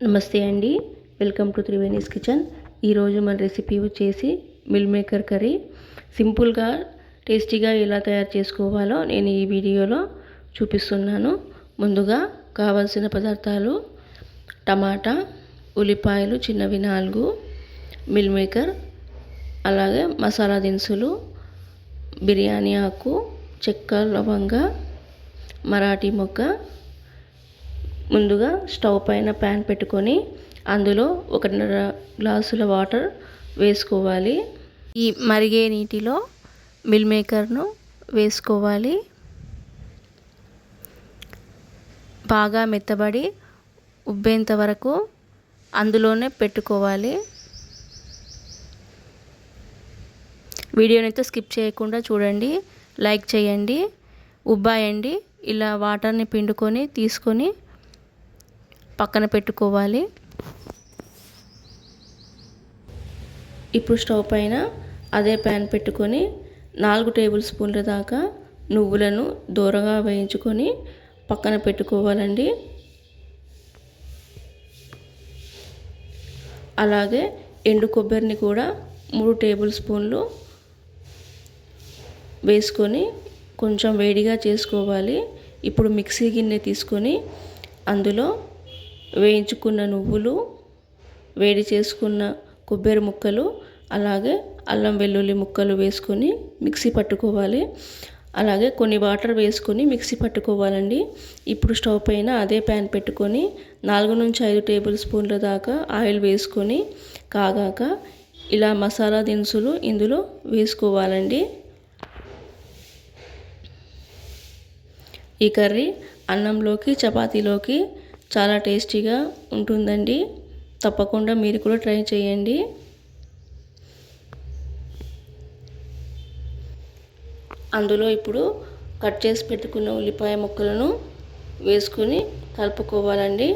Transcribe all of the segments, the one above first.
నమస్తే అండి. Welcome to Triveni's kitchen ఈరోజు మన రెసిపీ వచ్చేసి మిల్ మేకర్ కర్రీ సింపుల్గా టేస్టీగా ఎలా తయారు చేసుకోవాలో నేను ఈ వీడియోలో చూపిస్తున్నాను. ముందుగా కావాల్సిన పదార్థాలు టమాటా ఉల్లిపాయలు చిన్నవి నాలుగు మిల్ మేకర్ అలాగే మసాలా దినుసులు బిర్యానీ ఆకు చెక్క లవంగ మరాఠీ మొగ్గ ముందుగా స్టవ్ పైన ప్యాన్ పెట్టుకొని అందులో ఒకటిన్నర గ్లాసుల వాటర్ వేసుకోవాలి. ఈ మరిగే నీటిలో మిల్ మేకర్ను వేసుకోవాలి. బాగా మెత్తబడి ఉబ్బేంత వరకు అందులోనే పెట్టుకోవాలి. వీడియోనైతే స్కిప్ చేయకుండా చూడండి లైక్ చేయండి ఉబ్బాయండి. ఇలా వాటర్ని పిండుకొని తీసుకొని పక్కన పెట్టుకోవాలి. ఇప్పుడు స్టవ్ పైన అదే ప్యాన్ పెట్టుకొని నాలుగు టేబుల్ స్పూన్ల దాకా నువ్వులను దూరంగా వేయించుకొని పక్కన పెట్టుకోవాలండి. అలాగే ఎండు కొబ్బరిని కూడా మూడు టేబుల్ స్పూన్లు వేసుకొని కొంచెం వేడిగా చేసుకోవాలి. ఇప్పుడు మిక్సీ గిన్నె తీసుకొని అందులో వేయించుకున్న నువ్వులు వేడి చేసుకున్న కొబ్బరి ముక్కలు అలాగే అల్లం వెల్లుల్లి ముక్కలు వేసుకొని మిక్సీ పట్టుకోవాలి. అలాగే కొన్ని వాటర్ వేసుకొని మిక్సీ పట్టుకోవాలండి. ఇప్పుడు స్టవ్ పైన అదే ప్యాన్ పెట్టుకొని నాలుగు నుంచి ఐదు టేబుల్ స్పూన్ల దాకా ఆయిల్ వేసుకొని కాగాక ఇలా మసాలా దినుసులు ఇందులో వేసుకోవాలండి. ఈ కర్రీ అన్నంలోకి చపాతీలోకి చాలా టేస్టీగా ఉంటుందండి. తప్పకుండా మీరు కూడా ట్రై చేయండి. అందులో ఇప్పుడు కట్ చేసి పెట్టుకున్న ఉల్లిపాయ ముక్కలను వేసుకొని కలుపుకోవాలండి.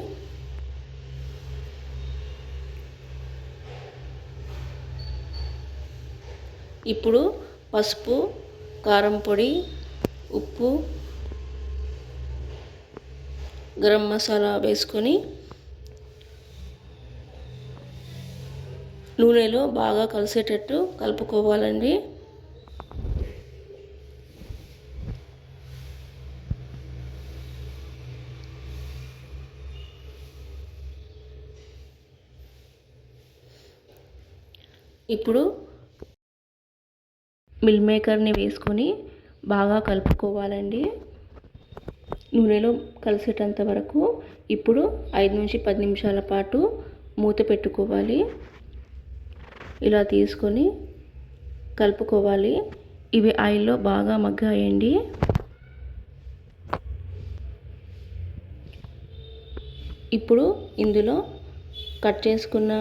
ఇప్పుడు పసుపు కారం పొడి ఉప్పు గరం మసాలా వేసుకొని నూనెలో బాగా కలిసేటట్టు కలుపుకోవాలండి. ఇప్పుడు మిల్ మేకర్ని వేసుకొని బాగా కలుపుకోవాలండి. నూనెలో కలిసేటంత వరకు ఇప్పుడు ఐదు నుంచి పది నిమిషాల పాటు మూత పెట్టుకోవాలి. ఇలా తీసుకొని కలుపుకోవాలి. ఇవి ఆయిల్లో బాగా మగ్గాయండి. ఇప్పుడు ఇందులో కట్ చేసుకున్న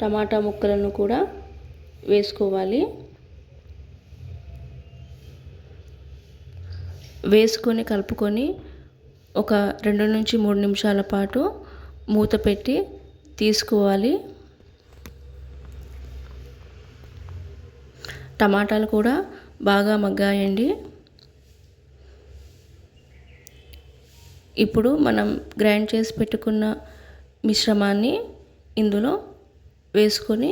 టమాటా ముక్కలను కూడా వేసుకోవాలి. వేసుకొని కలుపుకొని ఒక రెండు నుంచి మూడు నిమిషాల పాటు మూత పెట్టి తీసుకోవాలి. టమాటాలు కూడా బాగా మగ్గాయండి. ఇప్పుడు మనం గ్రైండ్ చేసి పెట్టుకున్న మిశ్రమాన్ని ఇందులో వేసుకొని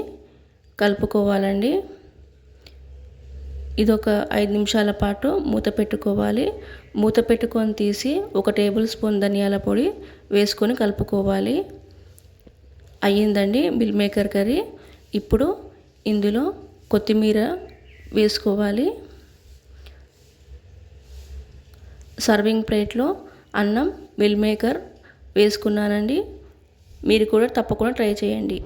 కలుపుకోవాలండి. ఇది ఒక ఐదు నిమిషాల పాటు మూత పెట్టుకోవాలి. మూత పెట్టుకొని తీసి ఒక టేబుల్ స్పూన్ ధనియాల పొడి వేసుకొని కలుపుకోవాలి. అయ్యిందండి మిల్ మేకర్ కర్రీ. ఇప్పుడు ఇందులో కొత్తిమీర వేసుకోవాలి. సర్వింగ్ ప్లేట్లో అన్నం మిల్ మేకర్ వేసుకున్నానండి. మీరు కూడా తప్పకుండా ట్రై చేయండి.